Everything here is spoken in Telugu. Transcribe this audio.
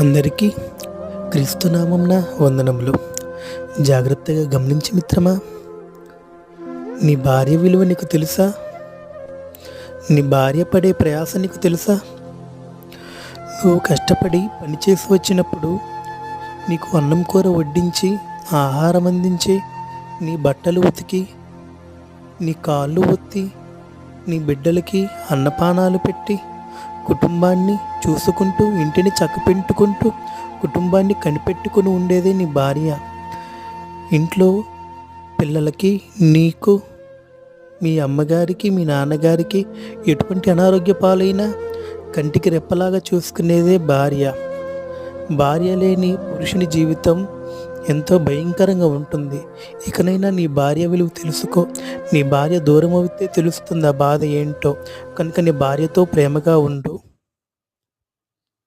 అందరికీ క్రీస్తునామంన వందనములు. జాగ్రత్తగా గమనించి మిత్రమా నీ భార్య విలువ నీకు తెలుసా? నీ భార్య పడే ప్రయాస నీకు తెలుసా? నువ్వు కష్టపడి పనిచేసి వచ్చినప్పుడు నీకు అన్నం కూర వడ్డించి ఆహారం అందించి నీ బట్టలు ఉతికి నీ కాళ్ళు ఒత్తి నీ బిడ్డలకి అన్నపానాలు పెట్టి కుటుంబాన్ని చూసుకుంటూ ఇంటిని చక్కపెట్టుకుంటూ కుటుంబాన్ని కనిపెట్టుకుని ఉండేదే నీ భార్య. ఇంట్లో పిల్లలకి నీకు మీ అమ్మగారికి మీ నాన్నగారికి ఎటువంటి అనారోగ్య పాలైనా కంటికి రెప్పలాగా చూసుకునేదే భార్య. భార్య లేని పురుషుని జీవితం ఎంతో భయంకరంగా ఉంటుంది. ఇకనైనా నీ భార్య విలువ తెలుసుకో. నీ భార్య దూరం అవుతే తెలుస్తుంది ఆ బాధ ఏంటో. కనుక నీ భార్యతో ప్రేమగా ఉండు.